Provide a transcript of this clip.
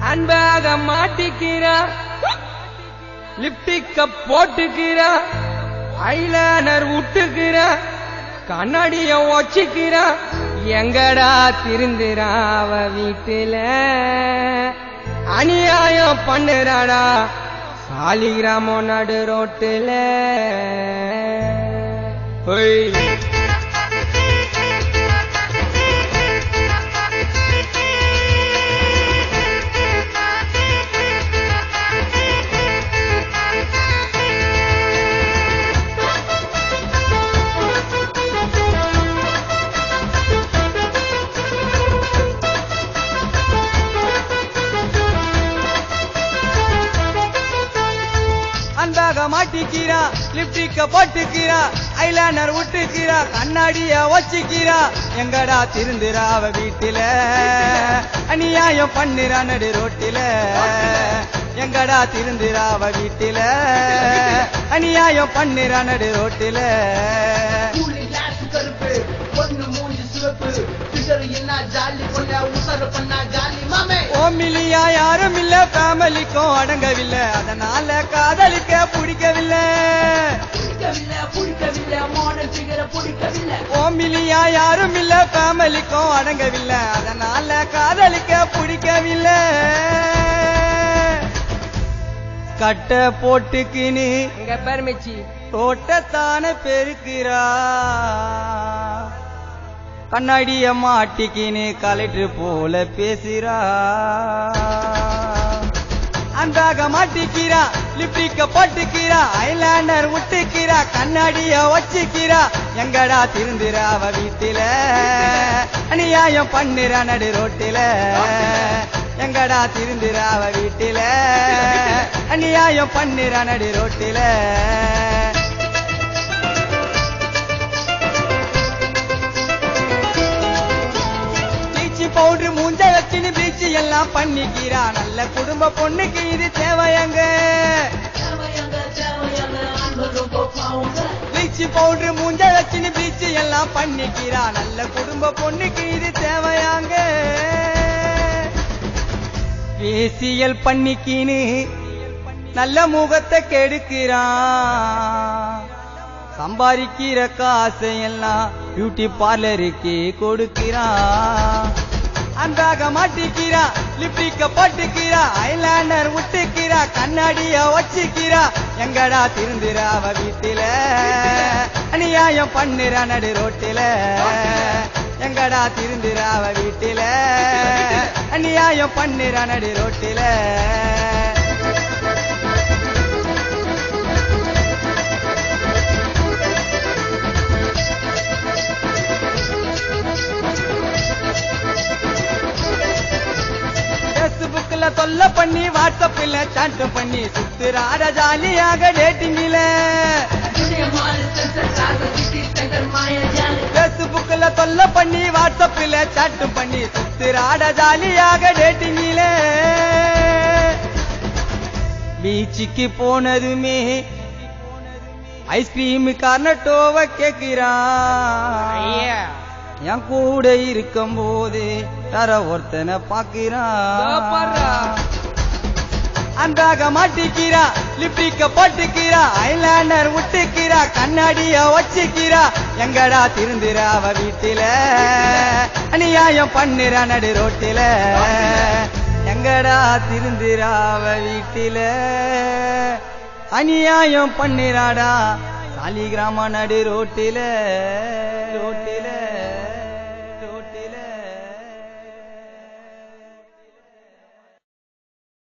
அன்பாக மாட்டிக்கிறா. லிப்டிக்க போட்டுக்கிறா. ஐலானர் விட்டுக்கிறா கண்ணாடிய வச்சுக்கிறா எங்கடா திருந்துறாவ அவ வீட்டுல? அநியாயம் பண்ணுறாடா. சாலிகிராமோ நடு ரோட்டுல. மாட்டிக்கிறா லிப்டிக்க போட்டுக்கிறா ஐலானர் விட்டுக்கிறா கண்ணாடிய வச்சுக்கிறா. எங்கடா திருந்துறா அவ வீட்டில? அநியாயம் பண்ணுறா நடு ரோட்டில. எங்கடா திருந்துறா அவ வீட்டில? அநியாயம் பண்ணுறா நடு ரோட்டில. என்ன ஜாலி கொண்ட உசர பண்ணா ஜாலி மாமே. ஓமிலியா யாரும் இல்ல ஃபேமிலிக்கும் அடங்கவில்லை. அதனால காதலிக்க பிடிக்கவில்லை. ஓமிலியா யாரும் இல்ல ஃபேமிலிக்கும் அடங்கவில்லை. அதனால காதலிக்க பிடிக்கவில்லை. கட்ட போட்டுக்கினு. இங்க பெருமிச்சி தோட்டத்தான பெருக்கிறா. கண்ணாடிய மாட்டிக்கினு கலெக்டர் போல பேசுறா. அன்றாக மாட்டிக்கிறா லிப்டிக்க போட்டுக்கிறா ஐலாண்டர் விட்டுக்கிறா கண்ணாடிய வச்சுக்கிறா. எங்கடா திருந்துறா அவ வீட்டில? அநியாயம் பண்ணுறா நடு ரோட்டில. எங்கடா திருந்துறா அவ வீட்டில? அநியாயம் பண்ணுறா நடு ரோட்டில. பண்ணிக்கிறா. நல்ல குடும்ப பொண்ணுக்கு இது தேவையங்க தேவையாங்க பீச்சு பவுடர் மூஞ்ச வச்சுன்னு பீச்சு எல்லாம் பண்ணிக்கிறா. நல்ல குடும்ப பொண்ணுக்கு இது தேவையாங்க பேசியல் பண்ணிக்கின்னு நல்ல முகத்தை கெடுக்கிறான் சம்பாதிக்கிற காசையெல்லாம் பியூட்டி பார்லருக்கு கொடுக்கிறான் அன்றாக மாட்டிக்கிறான் லிப்டிக்க போட்டுக்கிறா ஐலாண்டர் விட்டுக்கிறா கண்ணாடிய வச்சுக்கிறா. எங்கடா திருந்துறா வீட்டில? அநியாயம் பண்ணுற நடு ரோட்டில. எங்கடா திருந்துறா வீட்டில? அநியாயம் பண்ணுற நடு ரோட்டில. தொல்லை பண்ணி வாட்ஸ்அப்ல சாட் பண்ணி சுத்துறாட ஜாலியாக டேட்டிங்கில பேஸ்புக்ல தொல்லை பண்ணி வாட்ஸ்அப்ல சாட் பண்ணி சுத்துறாட ஜாலியாக டேட்டிங்கில பீச்சுக்கு போனதுமே ஐஸ்கிரீம் கார்னட்டோவ கேட்கிறான் என் கூட இருக்கும் போது தர ஒருத்தனை பாக்குறான். அன்றாக மாட்டிக்கிறா லிப்டிக்க போட்டுக்கிறா ஐலாண்டர் விட்டுக்கிறா கண்ணாடிய வச்சுக்கிறா. எங்கடா திருந்துறா அவ வீட்டுல? அநியாயம் பண்ணுறா நடு ரோட்டில. எங்கடா திருந்துறா அவ வீட்டுல? அநியாயம் பண்ணுறாடா சாலிகிராம நடு ரோட்டில ரோட்டில.